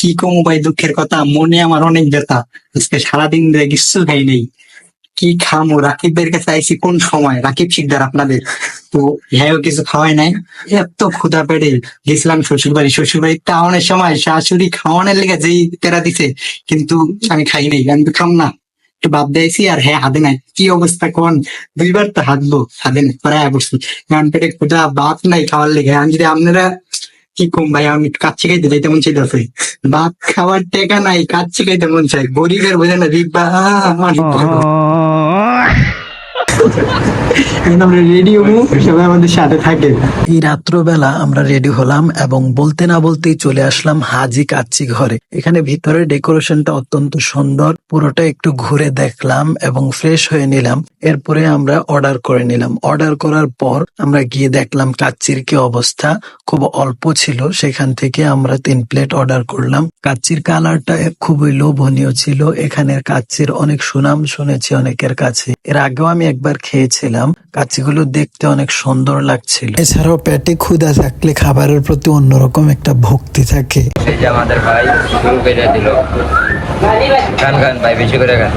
কি কমু ভাই দুঃখের কথা? মনে আমার অনেক ব্যথা। আজকে সারাদিন ধরে কিছু খাই নেই। কি খামো? রাকিব ভাইয়ের কাছে আইসি কোন সময়? রাকিব শিকদার আপনাদের। তো হ্যাঁ কিছু খাওয়াই নাই। এত ক্ষুধা পেটে গেছিলাম শ্বশুর বাড়ি শ্বশুর বাড়ি টাউনের সময় শাশুড়ি খাওয়ানোর লেগে যেই তেরা দিছে, কিন্তু আমি খাই নাই। আমি তো খাম না। একটু বাদ দিয়েছি আর হ্যাঁ হাতে নাই। কি অবস্থা কোন? দুইবার তো হাঁটবো। হাতে নাই, প্রায় বসছি কারণ পেটে ক্ষুধা নাই খাওয়ার লেগে। আমি যদি আপনারা কি কম ভাই আমি কাজ শিখাইতে যাইতে মন চাইতেছে। ভাত খাওয়ার টেকা নাই কাজ খাইতে মন চাই গরিবের বোঝে না রিবা আমার আমরা রেডি সবাই আমাদের সাথে থাকে। এই রাত্রবেলা আমরা রেডি হলাম এবং বলতে না বলতেই চলে আসলাম হাজি কাচ্চি ঘরে। এখানে ভিতরে ডেকোরেশনটা অত্যন্ত সুন্দর। পুরোটা একটু ঘুরে দেখলাম এবং ফ্রেশ হয়ে নিলাম। এরপরে আমরা অর্ডার করে নিলাম। অর্ডার করার পর আমরা গিয়ে দেখলাম কাচ্চির কি অবস্থা। খুব অল্প ছিল, সেখান থেকে আমরা তিন প্লেট অর্ডার করলাম। কাচ্চির কালারটা খুবই লোভনীয় ছিল। এখানের কাচ্চির অনেক সুনাম শুনেছি অনেকের কাছে। এর আগেও আমি একবার খেয়েছিলাম কাচ্চিগুলো দেখতে অনেক সুন্দর লাগছিল। এছাড়াও পেটে ক্ষুধা থাকলে খাবারের প্রতি অন্যরকম একটা ভক্তি থাকে। এই যে আমাদের ভাই শুরু করে দিল। গান গান ভাই বেশি করে গান।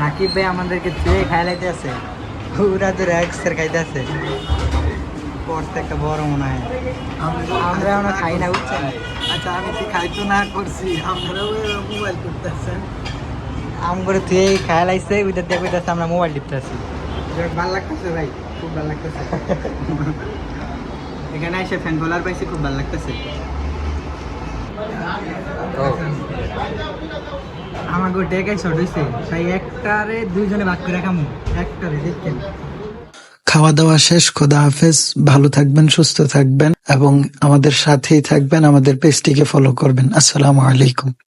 রাকিব ভাই আমাদেরকে চুয়ে খাইলাইতে আছে পুরা খাইতে আছে। করতে একটা বড় মনে হয়। আমরা আমরা খাই না বুঝছেন? আচ্ছা আমি কি খাইতো না করছি? আপনারাও মোবাইল করতেছেন। আম করে তুই ওইটা দিয়ে কইতাছে আমরা মোবাইল টিপতেছি। ভালো লাগতেছে ভাই খুব ভালো লাগতেছে। এখানে এসে ফ্যান পাইছি খুব ভালো লাগতেছে। আমাকে টেকাই শর্ট হয়েছে তাই একটারে দুইজনে ভাগ করে খামু। একটারে দেখছেন খাওয়া দাওয়া শেষ খোদা হাফেজ। ভালো থাকবেন সুস্থ থাকবেন এবং আমাদের সাথেই থাকবেন আমাদের পেজটিকে ফলো করবেন। আসসালামু আলাইকুম।